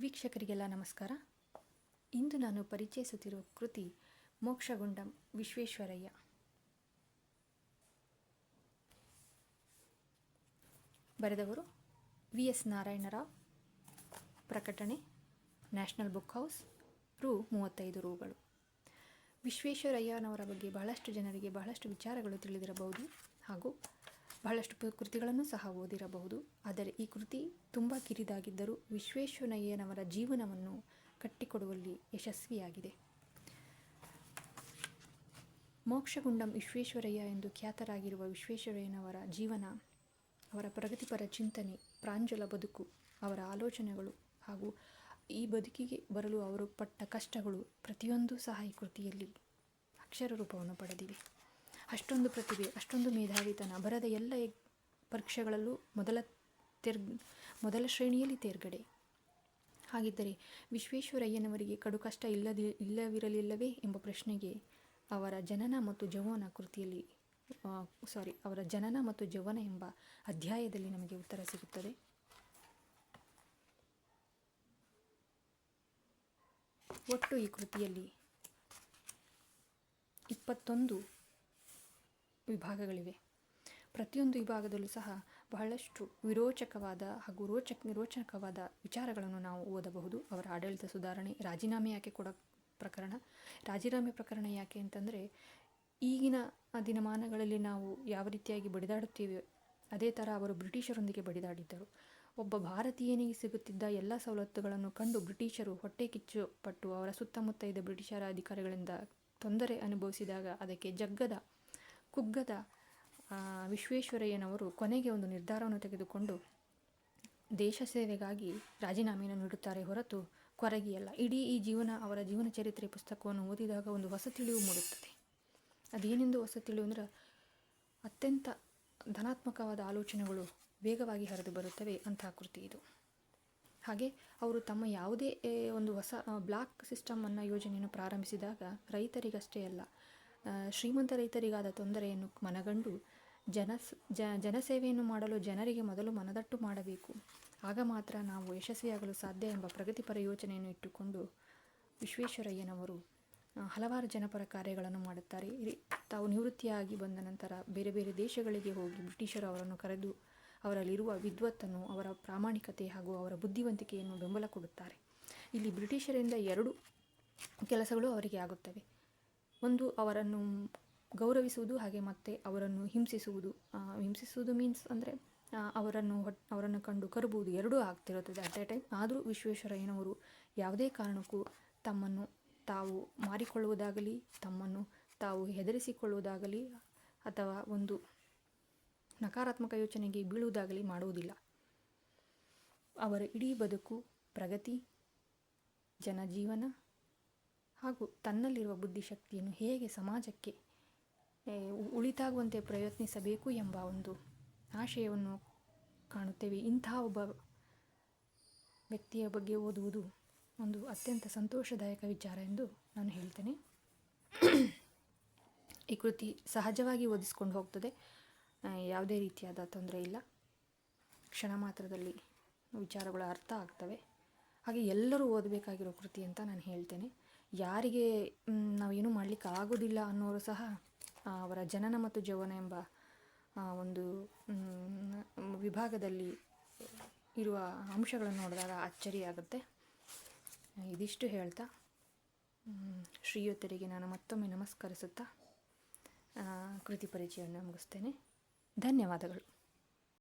ವೀಕ್ಷಕರಿಗೆಲ್ಲ ನಮಸ್ಕಾರ. ಇಂದು ನಾನು ಪರಿಚಯಿಸುತ್ತಿರುವ ಕೃತಿ ಮೋಕ್ಷಗುಂಡಂ ವಿಶ್ವೇಶ್ವರಯ್ಯ. ಬರೆದವರು ವಿ ಎಸ್ ನಾರಾಯಣರಾವ್. ಪ್ರಕಟಣೆ ನ್ಯಾಷನಲ್ ಬುಕ್ ಹೌಸ್, ರು ಮೂವತ್ತೈದು ರೂಗಳು. ವಿಶ್ವೇಶ್ವರಯ್ಯನವರ ಬಗ್ಗೆ ಬಹಳಷ್ಟು ಜನರಿಗೆ ಬಹಳಷ್ಟು ವಿಚಾರಗಳು ತಿಳಿದಿರಬಹುದು ಹಾಗೂ ಬಹಳಷ್ಟು ಕೃತಿಗಳನ್ನು ಸಹ ಓದಿರಬಹುದು. ಆದರೆ ಈ ಕೃತಿ ತುಂಬ ಕಿರಿದಾಗಿದ್ದರೂ ವಿಶ್ವೇಶ್ವರಯ್ಯನವರ ಜೀವನವನ್ನು ಕಟ್ಟಿಕೊಡುವಲ್ಲಿ ಯಶಸ್ವಿಯಾಗಿದೆ. ಮೋಕ್ಷಗುಂಡಂ ವಿಶ್ವೇಶ್ವರಯ್ಯ ಎಂದು ಖ್ಯಾತರಾಗಿರುವ ವಿಶ್ವೇಶ್ವರಯ್ಯನವರ ಜೀವನ, ಅವರ ಪ್ರಗತಿಪರ ಚಿಂತನೆ, ಪ್ರಾಂಜಲ ಬದುಕು, ಅವರ ಆಲೋಚನೆಗಳು ಹಾಗೂ ಈ ಬದುಕಿಗೆ ಬರಲು ಅವರು ಪಟ್ಟ ಕಷ್ಟಗಳು ಪ್ರತಿಯೊಂದು ಸಹ ಈ ಕೃತಿಯಲ್ಲಿ ಅಕ್ಷರ ರೂಪವನ್ನು ಪಡೆದಿವೆ. ಅಷ್ಟೊಂದು ಪ್ರತಿಭೆ, ಅಷ್ಟೊಂದು ಮೇಧಾವಿತನ, ಬರದ ಎಲ್ಲ ಪರೀಕ್ಷೆಗಳಲ್ಲೂ ಮೊದಲ ತೆರ್ ಮೊದಲ ಶ್ರೇಣಿಯಲ್ಲಿ ತೇರ್ಗಡೆ. ಹಾಗಿದ್ದರೆ ವಿಶ್ವೇಶ್ವರಯ್ಯನವರಿಗೆ ಕಡು ಕಷ್ಟ ಇಲ್ಲದಿ, ಇಲ್ಲವಿರಲಿಲ್ಲವೇ ಎಂಬ ಪ್ರಶ್ನೆಗೆ ಅವರ ಜನನ ಮತ್ತು ಜವನ ಕೃತಿಯಲ್ಲಿ ಸಾರಿ ಅವರ ಜನನ ಮತ್ತು ಜವನ ಎಂಬ ಅಧ್ಯಾಯದಲ್ಲಿ ನಮಗೆ ಉತ್ತರ ಸಿಗುತ್ತದೆ. ಒಟ್ಟು ಈ ಕೃತಿಯಲ್ಲಿ ಇಪ್ಪತ್ತೊಂದು ವಿಭಾಗಗಳಿವೆ. ಪ್ರತಿಯೊಂದು ವಿಭಾಗದಲ್ಲೂ ಸಹ ಬಹಳಷ್ಟು ವಿರೋಚಕವಾದ ಹಾಗೂ ರೋಚಕ ರೋಚಕವಾದ ವಿಚಾರಗಳನ್ನು ನಾವು ಓದಬಹುದು. ಅವರ ಆಡಳಿತ ಸುಧಾರಣೆ, ರಾಜೀನಾಮೆ ಯಾಕೆ ಕೊಡ ಪ್ರಕರಣ, ರಾಜೀನಾಮೆ ಪ್ರಕರಣ ಯಾಕೆ ಅಂತಂದರೆ, ಈಗಿನ ದಿನಮಾನಗಳಲ್ಲಿ ನಾವು ಯಾವ ರೀತಿಯಾಗಿ ಬಡಿದಾಡುತ್ತೇವೆ, ಅದೇ ಥರ ಅವರು ಬ್ರಿಟಿಷರೊಂದಿಗೆ ಬಡಿದಾಡಿದ್ದರು. ಒಬ್ಬ ಭಾರತೀಯನಿಗೆ ಸಿಗುತ್ತಿದ್ದ ಎಲ್ಲ ಸವಲತ್ತುಗಳನ್ನು ಕಂಡು ಬ್ರಿಟಿಷರು ಹೊಟ್ಟೆ ಕಿಚ್ಚು ಪಟ್ಟು ಅವರ ಸುತ್ತಮುತ್ತ ಇದ್ದ ಬ್ರಿಟಿಷರ ಅಧಿಕಾರಿಗಳಿಂದ ತೊಂದರೆ ಅನುಭವಿಸಿದಾಗ ಅದಕ್ಕೆ ಜಗ್ಗದ ಕುಗ್ಗದ ವಿಶ್ವೇಶ್ವರಯ್ಯನವರು ಕೊನೆಗೆ ಒಂದು ನಿರ್ಧಾರವನ್ನು ತೆಗೆದುಕೊಂಡು ದೇಶ ಸೇವೆಗಾಗಿ ರಾಜೀನಾಮೆಯನ್ನು ನೀಡುತ್ತಾರೆ ಹೊರತು ಕೊರಗಿಯಲ್ಲ. ಇಡೀ ಈ ಜೀವನ, ಅವರ ಜೀವನ ಚರಿತ್ರೆ ಪುಸ್ತಕವನ್ನು ಓದಿದಾಗ ಒಂದು ಹೊಸ ತಿಳಿವು ಮೂಡುತ್ತದೆ. ಅದೇನೆಂದು ಹೊಸ ತಿಳಿವು ಅಂದರೆ ಅತ್ಯಂತ ಧನಾತ್ಮಕವಾದ ಆಲೋಚನೆಗಳು ವೇಗವಾಗಿ ಹರಿದು ಬರುತ್ತವೆ ಅಂತಹ ಕೃತಿ ಇದು. ಹಾಗೆ ಅವರು ತಮ್ಮ ಯಾವುದೇ ಒಂದು ಹೊಸ ಬ್ಲಾಕ್ ಸಿಸ್ಟಮನ್ನು ಯೋಜನೆಯನ್ನು ಪ್ರಾರಂಭಿಸಿದಾಗ ರೈತರಿಗಷ್ಟೇ ಅಲ್ಲ ಶ್ರೀಮಂತ ರೈತರಿಗಾದ ತೊಂದರೆಯನ್ನು ಮನಗಂಡು ಜನ ಜನಸೇವೆಯನ್ನು ಮಾಡಲು ಜನರಿಗೆ ಮೊದಲು ಮನದಟ್ಟು ಮಾಡಬೇಕು. ಆಗ ಮಾತ್ರ ನಾವು ಯಶಸ್ವಿಯಾಗಲು ಸಾಧ್ಯ ಎಂಬ ಪ್ರಗತಿಪರ ಯೋಚನೆಯನ್ನು ಇಟ್ಟುಕೊಂಡು ವಿಶ್ವೇಶ್ವರಯ್ಯನವರು ಹಲವಾರು ಜನಪರ ಕಾರ್ಯಗಳನ್ನು ಮಾಡುತ್ತಾರೆ. ತಾವು ನಿವೃತ್ತಿಯಾಗಿ ಬಂದ ನಂತರ ಬೇರೆ ಬೇರೆ ದೇಶಗಳಿಗೆ ಹೋಗಿ ಬ್ರಿಟಿಷರು ಅವರನ್ನು ಕರೆದು ಅವರಲ್ಲಿರುವ ವಿದ್ವತ್ತನ್ನು, ಅವರ ಪ್ರಾಮಾಣಿಕತೆ ಹಾಗೂ ಅವರ ಬುದ್ಧಿವಂತಿಕೆಯನ್ನು ಬೆಂಬಲ ಕೊಡುತ್ತಾರೆ. ಇಲ್ಲಿ ಬ್ರಿಟಿಷರಿಂದ ಎರಡು ಕೆಲಸಗಳು ಅವರಿಗೆ ಆಗುತ್ತವೆ. ಒಂದು ಅವರನ್ನು ಗೌರವಿಸುವುದು ಹಾಗೆ ಮತ್ತೆ ಅವರನ್ನು ಹಿಂಸಿಸುವುದು. ಹಿಂಸಿಸುವುದು ಮೀನ್ಸ್ ಅಂದರೆ ಅವರನ್ನು ಹೊಟ್, ಅವರನ್ನು ಕಂಡು ಕರುಬುವುದು ಎರಡೂ ಆಗ್ತಿರುತ್ತದೆ ಅಟ್ ಎ ಟೈಮ್ ಆದರೂ ವಿಶ್ವೇಶ್ವರಯ್ಯನವರು ಯಾವುದೇ ಕಾರಣಕ್ಕೂ ತಮ್ಮನ್ನು ತಾವು ಮಾರಿಕೊಳ್ಳುವುದಾಗಲಿ, ತಮ್ಮನ್ನು ತಾವು ಹೆದರಿಸಿಕೊಳ್ಳುವುದಾಗಲಿ, ಅಥವಾ ಒಂದು ನಕಾರಾತ್ಮಕ ಯೋಚನೆಗೆ ಬೀಳುವುದಾಗಲಿ ಮಾಡುವುದಿಲ್ಲ. ಅವರ ಇಡೀ ಬದುಕು ಪ್ರಗತಿ, ಜನಜೀವನ ಹಾಗೂ ತನ್ನಲ್ಲಿರುವ ಬುದ್ಧಿಶಕ್ತಿಯನ್ನು ಹೇಗೆ ಸಮಾಜಕ್ಕೆ ಉಳಿತಾಗುವಂತೆ ಪ್ರಯತ್ನಿಸಬೇಕು ಎಂಬ ಒಂದು ಆಶಯವನ್ನು ಕಾಣುತ್ತೇವೆ. ಇಂತಹ ಒಬ್ಬ ವ್ಯಕ್ತಿಯ ಬಗ್ಗೆ ಓದುವುದು ಒಂದು ಅತ್ಯಂತ ಸಂತೋಷದಾಯಕ ವಿಚಾರ ಎಂದು ನಾನು ಹೇಳ್ತೇನೆ. ಈ ಕೃತಿ ಸಹಜವಾಗಿ ಓದಿಸ್ಕೊಂಡು ಹೋಗ್ತದೆ. ಯಾವುದೇ ರೀತಿಯಾದ ತೊಂದರೆ ಇಲ್ಲ. ಕ್ಷಣ ಮಾತ್ರದಲ್ಲಿ ವಿಚಾರಗಳು ಅರ್ಥ ಆಗ್ತವೆ. ಹಾಗೆ ಎಲ್ಲರೂ ಓದಬೇಕಾಗಿರೋ ಕೃತಿ ಅಂತ ನಾನು ಹೇಳ್ತೇನೆ. ಯಾರಿಗೆ ನಾವು ನಾವೇನು ಮಾಡಲಿಕ್ಕೆ ಆಗೋದಿಲ್ಲ ಅನ್ನೋರು ಸಹ ಅವರ ಜನನ ಮತ್ತು ಜವನ ಎಂಬ ಒಂದು ವಿಭಾಗದಲ್ಲಿ ಇರುವ ಅಂಶಗಳನ್ನು ನೋಡಿದಾಗ ಅಚ್ಚರಿಯಾಗುತ್ತೆ. ಇದಿಷ್ಟು ಹೇಳ್ತಾ ಶ್ರೀಯುತರಿಗೆ ನಾನು ಮತ್ತೊಮ್ಮೆ ನಮಸ್ಕರಿಸುತ್ತಾ ಕೃತಿ ಪರಿಚಯವನ್ನು ಮುಗಿಸ್ತೇನೆ. ಧನ್ಯವಾದಗಳು.